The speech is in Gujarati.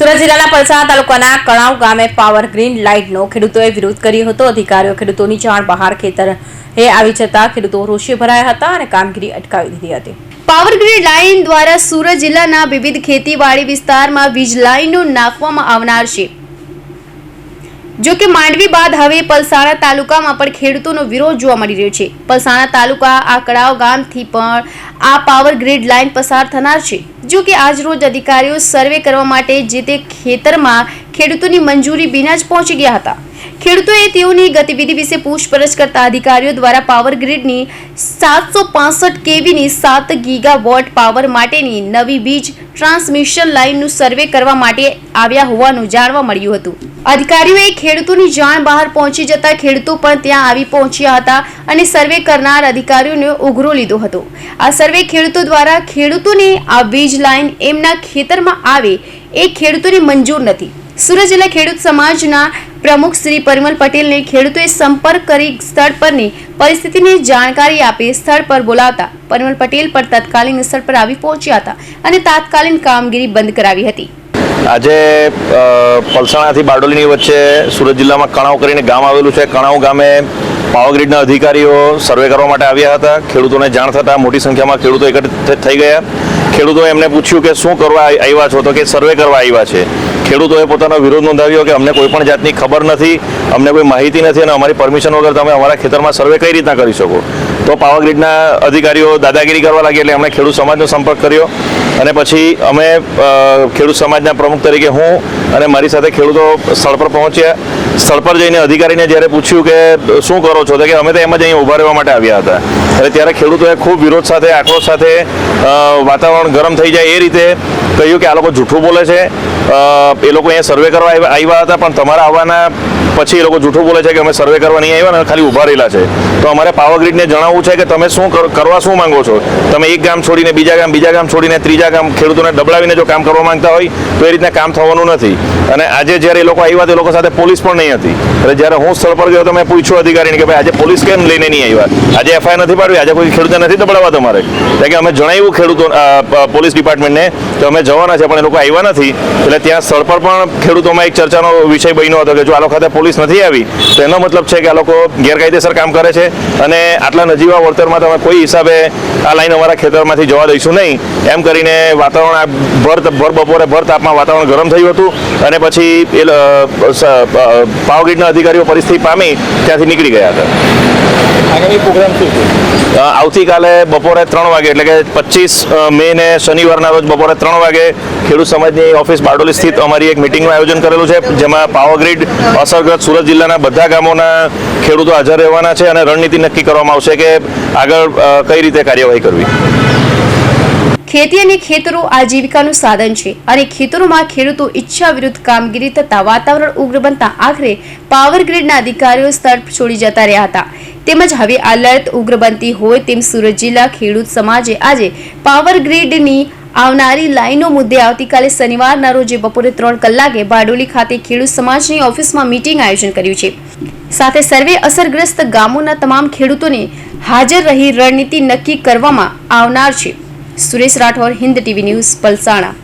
સુરત જિલ્લાના પલસાણા તાલુકાના કણાવ ગામે પાવર ગ્રીન લાઇટનો ખેડૂતોએ વિરોધ કર્યો હતો. અધિકારીઓ ખેડૂતોની જાણ બહાર ખેતરે આવી જતા ખેડૂતો રોષે ભરાયા હતા અને કામગીરી અટકાવી દીધી હતી. પાવર ગ્રીડ લાઇન દ્વારા સુરત જિલ્લાના વિવિધ ખેતીવાડી વિસ્તારમાં વીજ લાઇનો નાખવામાં આવનાર છે. જો કે માંડવી બાદ હવે પલસાણા તાલુકામાં પણ ખેડૂતોનો વિરોધ જોવા મળી રહ્યો છે. પલસાણા તાલુકા આકડાવ ગામથી પણ આ પાવર ગ્રીડ લાઇન પસાર થનાર છે. જો કે આજરોજ અધિકારીઓ સર્વે કરવા માટે જે તે ખેતરમાં ખેડૂતોની મંજૂરી વિના જ પહોંચી ગયા હતા. ખેડૂતોએ તેઓની ગતિવિધિ વિશે પૂછપરછ કરતા અધિકારીઓ દ્વારા પાવર ગ્રીડની સાતસો પાસઠ કેવીની સાત ગીગા વોટ પાવર માટેની નવી વીજ ટ્રાન્સમિશન લાઇનનું સર્વે કરવા માટે આવ્યા હોવાનું જાણવા મળ્યું હતું. અધિકારીઓએ ખેડૂતોની જાણ બહાર પહોંચી જતા ખેડૂતો પણ ત્યાં આવી પહોંચ્યા હતા અને સર્વે કરનાર અધિકારીઓને ઉઘરો લીધો હતો. આ સર્વે ખેડૂતો દ્વારા ખેડૂતોને આ વીજ લાઇન એમના ખેતરમાં આવે એ ખેડૂતોને મંજૂર નથી. સુરત જિલ્લા ખેડૂત સમાજના પ્રમુખ શ્રી પરિમલ પટેલને ખેડૂતોએ સંપર્ક કરી સ્થળ પરની પરિસ્થિતિની જાણકારી આપી સ્થળ પર બોલાવતા પરિમલ પટેલ પર તત્કાલીન સ્થળ પર આવી પહોંચ્યા હતા અને તાત્કાલિક કામગીરી બંધ કરાવી હતી. આજે પલસાણાથી બારડોલીની વચ્ચે સુરત જિલ્લામાં કણાવ કરીને ગામ આવેલું છે. કણાવ ગામે પાવરગ્રીડના અધિકારીઓ સર્વે કરવા માટે આવ્યા હતા. ખેડૂતોને જાણ થતાં મોટી સંખ્યામાં ખેડૂતો એકત્રિત થઈ ગયા. ખેડૂતોએ એમને પૂછ્યું કે શું કરવા આવ્યા છો તો કે સર્વે કરવા આવ્યા છે. ખેડૂતોએ પોતાનો વિરોધ નોંધાવ્યો કે અમને કોઈ પણ જાતની ખબર નથી, અમને કોઈ માહિતી નથી અને અમારી પરમિશન વગર તમે અમારા ખેતરમાં સર્વે કઈ રીતના કરી શકો? તો પાવરગ્રીડના અધિકારીઓ દાદાગીરી કરવા લાગ્યા એટલે એમણે ખેડૂત સમાજનો સંપર્ક કર્યો. અને પછી અમે ખેડૂત સમાજના પ્રમુખ તરીકે હું અને મારી સાથે ખેડૂતો સ્થળ પર પહોંચ્યા. સ્થળ પર જઈને અધિકારીને જ્યારે પૂછ્યું કે શું કરો છો, તો કે અમે તો એમ જ અહીં ઊભા રહેવા માટે આવ્યા હતા. અને ત્યારે ખેડૂતોએ ખૂબ વિરોધ સાથે, આક્રોશ સાથે વાતાવરણ ગરમ થઈ જાય એ રીતે કહ્યું કે આ લોકો જૂઠું બોલે છે. એ લોકો અહીંયા સર્વે કરવા આવ્યા હતા, પણ તમારા આવવાના પછી એ લોકો જૂઠું બોલે છે કે અમે સર્વે કરવા નહીં આવ્યા ને, ખાલી ઊભા રહેલા છે. તો અમારે પાવરગ્રીડને જણાવવું છે કે તમે શું કરવા શું માંગો છો? તમે એક ગામ છોડીને બીજા ગામ બીજા ગામ છોડીને ત્રીજા ગામ ખેડૂતોને દબડાવીને જો કામ કરવા માંગતા હોય, તો એ રીતના કામ થવાનું નથી. અને આજે જ્યારે એ લોકો આવ્યા તો એ લોકો સાથે પોલીસ પણ નહીં હતી. એટલે જ્યારે હું સ્થળ પર ગયો તો મેં પૂછ્યું અધિકારીને કે ભાઈ, આજે પોલીસ કેમ લઈને નહીં આવ્યા? આજે એફઆઈઆર નથી પાડવી, આજે કોઈ ખેડૂતને નથી દબડાવવા તમારે? એટલે કે અમે જણાવ્યું ખેડૂતો પોલીસ ડિપાર્ટમેન્ટને કે અમે જવાના છે, પણ એ લોકો આવ્યા નથી. એટલે ત્યાં સ્થળ પર પણ ખેડૂતોમાં એક ચર્ચાનો વિષય બન્યો હતો કે જો આ લોકો પોલીસ નથી આવી તો એનો મતલબ છે કે આ લોકો ગેરકાયદેસર કામ કરે છે અને આટલા નજીવા વળતરમાં તમે કોઈ હિસાબે આ લાઈન અમારા ખેતરમાંથી જવા દઈશું નહીં. એમ કરીને વાતાવરણ આ ભર ભર બપોરે ભર તાપમાં વાતાવરણ ગરમ થયું હતું અને પછી એ પાવરગ્રીડના અધિકારીઓ પરિસ્થિતિ પામી ત્યાંથી નીકળી ગયા હતા. આગામી પ્રોગ્રામ શું છે? આવતીકાલે બપોરે ત્રણ વાગે એટલે કે પચીસ મે ને શનિવારના રોજ બપોરે ત્રણ વાગે ખેડૂત સમાજની ઓફિસ બારડોલી સ્થિત અમારી એક મિટિંગનું આયોજન કરેલું છે જેમાં પાવરગ્રીડ અસરગ્રસ્ત સુરત જિલ્લાના બધા ગામોના ખેડૂતો હાજર રહેવાના છે અને રણનીતિ નક્કી કરવામાં આવશે કે આગળ કઈ રીતે કાર્યવાહી કરવી. ખેતી અને ખેતરો આજીવિકાનું સાધન છે અને ખેતરોમાં ખેડૂતો ઈચ્છા વિરુદ્ધ કામગીરી થતા વાતાવરણ ઉગ્ર બનતા આખરે પાવર ગ્રીડના અધિકારીઓ સ્થળ છોડી જતા રહ્યા હતા. તેમજ હવે આ લડત ઉગ્ર બનતી હોય તેમ સુરત જિલ્લા ખેડૂત સમાજે આજે પાવર ગ્રીડની આવનારી લાઈનો મુદ્દે આવતીકાલે શનિવારના રોજે બપોરે ત્રણ કલાકે બારડોલી ખાતે ખેડૂત સમાજની ઓફિસમાં મીટિંગ આયોજન કર્યું છે. સાથે સર્વે અસરગ્રસ્ત ગામોના તમામ ખેડૂતોને હાજર રહી રણનીતિ નક્કી કરવામાં આવનાર છે. Suresh Rathod, Hind TV news, Palsana.